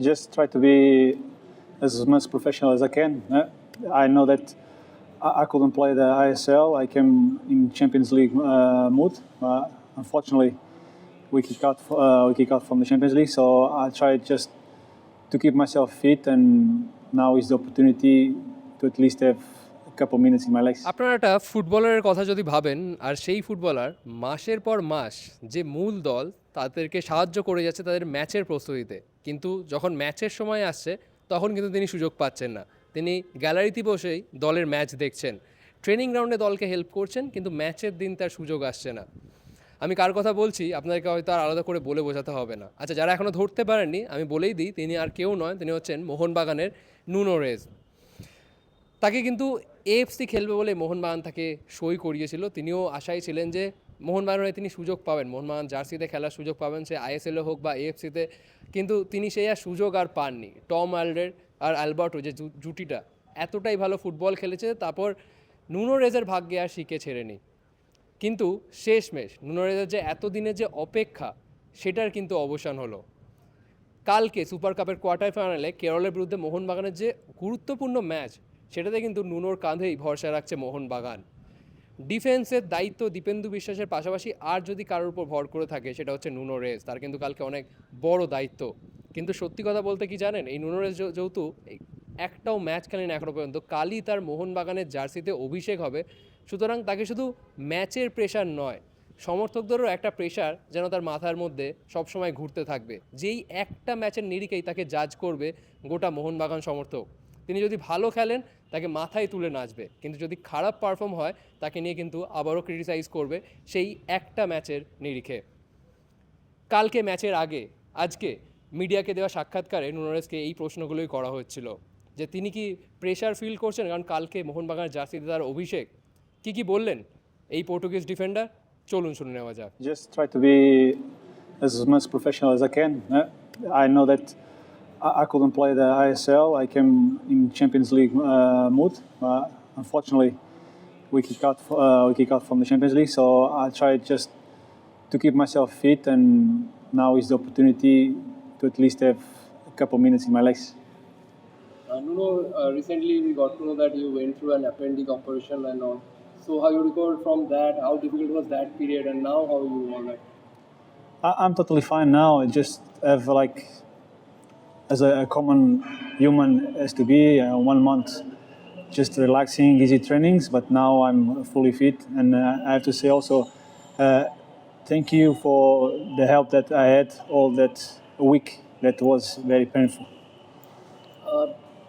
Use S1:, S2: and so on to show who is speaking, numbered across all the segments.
S1: just try to be as much professional as I can. Uh, I know that I, couldn't play the ISL. I came in Champions League uh, mood. Uh, unfortunately, we kick out uh, we kick out from the Champions League. So I tried just to keep myself fit, and now is the opportunity to at least have.
S2: আপনারা একটা ফুটবলারের কথা যদি ভাবেন আর সেই footballer মাসের পর মাস যে মূল দল তাদেরকে সাহায্য করে যাচ্ছে তাদের ম্যাচের প্রস্তুতিতে কিন্তু যখন ম্যাচের সময় আসছে, তখন কিন্তু তিনি সুযোগ পাচ্ছেন না। তিনি গ্যালারিতে বসেই দলের ম্যাচ দেখছেন। ট্রেনিং গ্রাউন্ডে দলকে হেল্প করছেন, কিন্তু ম্যাচের দিন তার সুযোগ আসছে না। আমি কার কথা বলছি আপনাদেরকে হয়তো আর আলাদা করে বলে বোঝাতে হবে না। আচ্ছা যারা এখনও ধরতে পারেননি, আমি বলেই দিই, তিনি আর কেউ নয়, তিনি হচ্ছেন মোহনবাগানের নুনো রেজ তাকে কিন্তু এএফসি খেলবে বলে মোহনবাগান তাকে সই করিয়েছিল। তিনিও আশায় ছিলেন যে মোহনবাগানে তিনি সুযোগ পাবেন। মোহনবাগান জার্সিতে খেলার সুযোগ পাবেন, সে আইএসএলও হোক বা এএফসিতে কিন্তু তিনি সেই আর সুযোগ আর পাননি। টম আলডের আর অ্যালবার্টো যে জুটিটা, এতটাই ভালো ফুটবল খেলেছে, তারপর নুনো রেজের ভাগ্যে আর শিখে ছেড়েনি। কিন্তু শেষমেশ নুনো রেজের যে এতদিনের যে অপেক্ষা, সেটার কিন্তু অবসান হলো। কালকে সুপার কাপের কোয়ার্টার ফাইনালে কেরলের বিরুদ্ধে মোহনবাগানের যে গুরুত্বপূর্ণ ম্যাচ, সেটাতে কিন্তু নুনোর কাঁধেই ভরসা রাখছে মোহনবাগান ডিফেন্সের দায়িত্ব দীপেন্দু বিশ্বাসের পাশাপাশি আর যদি কারোর উপর ভর করে থাকে, সেটা হচ্ছে নুনো রেস তার কিন্তু কালকে অনেক বড় দায়িত্ব। কিন্তু সত্যি কথা বলতে কি জানেন, এই নুনো রেস যেহেতু একটাও ম্যাচ খেলেন এখনও পর্যন্ত কালই তার মোহনবাগানের জার্সিতে অভিষেক হবে। সুতরাং তাকে শুধু ম্যাচের প্রেশার নয়, সমর্থকদেরও একটা প্রেশার যেন তার মাথার মধ্যে সবসময় ঘুরতে থাকবে। যেই একটা ম্যাচের নিরিখেই তাকে জাজ করবে গোটা মোহনবাগান সমর্থক। তিনি যদি ভালো খেলেন তাকে মাথায় তুলে নাচবে। কিন্তু যদি খারাপ পারফর্ম হয় তাকে নিয়ে কিন্তু আবারও ক্রিটিসাইজ করবে সেই একটা ম্যাচের নিরিখে। কালকে ম্যাচের আগে আজকে মিডিয়াকে দেওয়া সাক্ষাৎকারে নুনোরেসকে এই প্রশ্নগুলোই করা হচ্ছিল যে তিনি কি প্রেশার ফিল করছেন? কারণ কালকে মোহনবাগান জার্সিতে তার অভিষেক। কি কি বললেন এই পর্তুগিজ ডিফেন্ডার চলুন শুনে নেওয়া যাক.
S1: Uh, I know that I, I couldn't play the ISL. I came in Champions League uh, mood. Uh, unfortunately, we kick out uh, we kick out from the Champions League. So I tried just to keep myself fit, and now is the opportunity to at least have a couple minutes in my legs.
S3: Uh, Nuno, uh, recently we got to know that you went through an appendix operation and all. So how you recovered from that? How difficult was that period? And now how you all right?
S1: I, I'm totally fine now. I just have like, as a, a common human has to be, uh, one month just relaxing, easy trainings. But now I'm fully fit, and uh, I have to say also, uh, thank you for the help that I had all that week. That was very painful.
S3: Uh,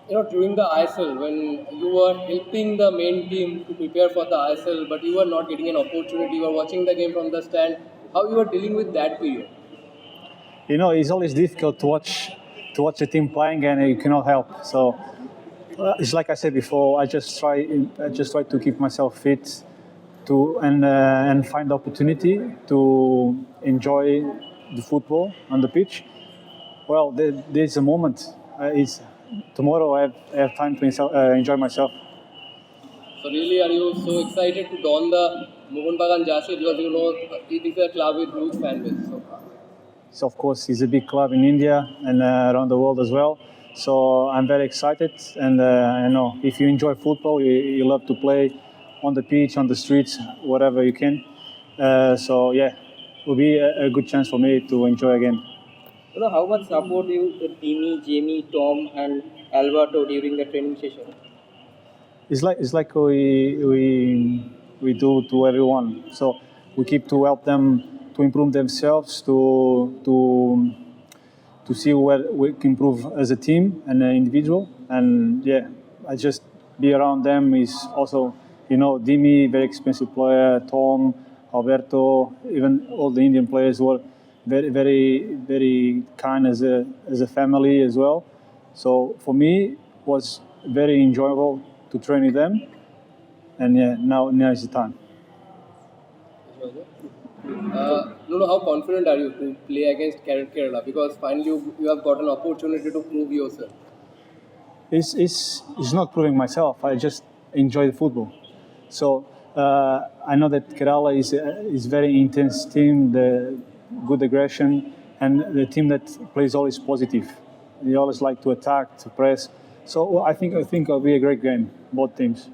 S3: you know, during the ISL, when you were helping the main team to prepare for the ISL, but you were not getting an opportunity, you were watching the game from the stand. How you were dealing with that period?
S1: you know it's always difficult to watch to watch the team playing and you cannot help. So uh, it's like i said before i just try i just try to keep myself fit to and uh, and find the opportunity to enjoy the football on the pitch. Well there, there's a moment uh, it's tomorrow i have, I have time to uh, enjoy myself.
S3: So really, are you so excited to don the Mohun Bagan jersey because you know it is a club with huge fan base. So,
S1: So of course, he's a big club in India and uh, around the world as well. So I'm very excited, and uh, I know if you enjoy football, you, you love to play on the pitch, on the streets, whatever you can. Uh, so yeah, it will be a, a good chance for me to enjoy again.
S4: You know, how much support you, Timmy, Jamie, Tom, and Alberto during the training session?
S1: It's like it's like we we we do to everyone. So we keep to help them to improve themselves, to to to see where we can improve as a team and an individual. And yeah, I just be around them is also you know Dimi, very expensive player, Tom, Alberto, even all the Indian players were very very very kind as a as a family as well. So for me it was very enjoyable to train with them. And yeah, now now is the time.
S3: Uh, no, no, how confident are you to play against Kerala? Because finally you, you have got an opportunity to prove yourself.
S1: It's, it's, it's not proving myself. I just enjoy the football. So uh, I know that Kerala is a, is very intense team, the good aggression, and the team that plays always positive. They always like to attack, to press. So I think I think it'll be a great game, both teams.